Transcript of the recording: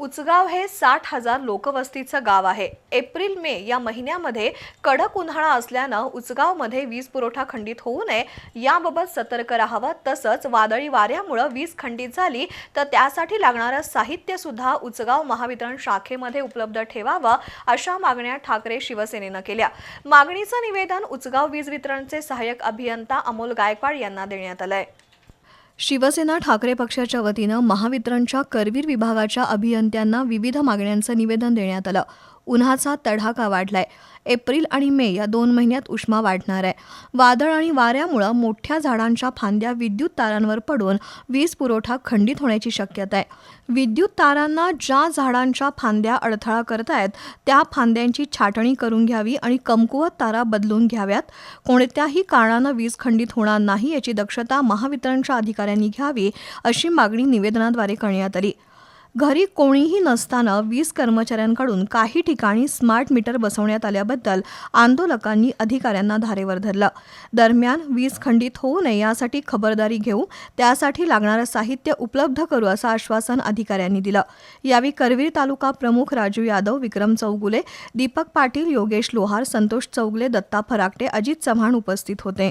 उचगाव हे साठ हजार लोकवस्तीचं गाव आहे. एप्रिल मे या महिन्यामध्ये कडक उन्हाळा असल्यानं उचगावमध्ये वीज पुरवठा खंडित होऊ नये याबाबत सतर्क राहावं तसंच वादळी वाऱ्यामुळं वीज खंडित झाली तर त्यासाठी लागणारं साहित्य सुद्धा उचगाव महावितरण शाखेमध्ये उपलब्ध ठेवावं अशा मागण्या ठाकरे शिवसेनेनं केल्या. मागणीचं निवेदन उचगाव वीज वितरणचे सहाय्यक अभियंता अमोल गायकवाड यांना देण्यात आलंय. शिवसेना ठाकरे पक्षाच्या वतीनं महावितरणच्या करवीर विभागाच्या अभियंत्यांना विविध मागण्यांचं निवेदन देण्यात आलं. उन्हाचा तडाखा वाढलाय. एप्रिल आणि मे या दोन महिन्यात उष्मा वाढणार आहे. वादळ आणि वाऱ्यामुळं मोठ्या झाडांच्या फांद्या विद्युत तारांवर पडून वीज पुरवठा खंडित होण्याची शक्यता आहे. विद्युत तारांना ज्या झाडांच्या फांद्या अडथळा करतायत त्या फांद्यांची छाटणी करून घ्यावी आणि कमकुवत तारा बदलून घ्याव्यात. कोणत्याही कारणानं वीज खंडित होणार नाही याची दक्षता महावितरणच्या अधिकाऱ्यांनी घ्यावी अशी मागणी निवेदनाद्वारे करण्यात आली. घरी कोणीही नसताना वीज कर्मचाऱ्यांकडून काही ठिकाणी स्मार्ट मीटर बसवण्यात आल्याबद्दल आंदोलकांनी अधिकाऱ्यांना धारेवर धरलं. दरम्यान वीज खंडित होऊ नये यासाठी खबरदारी घेऊ त्यासाठी लागणारं साहित्य उपलब्ध करू असं आश्वासन अधिकाऱ्यांनी दिलं. यावेळी करवीर तालुका प्रमुख राजू यादव विक्रम चौगुले दीपक पाटील योगेश लोहार संतोष चौगुले दत्ता फराकटे अजित चव्हाण उपस्थित होते.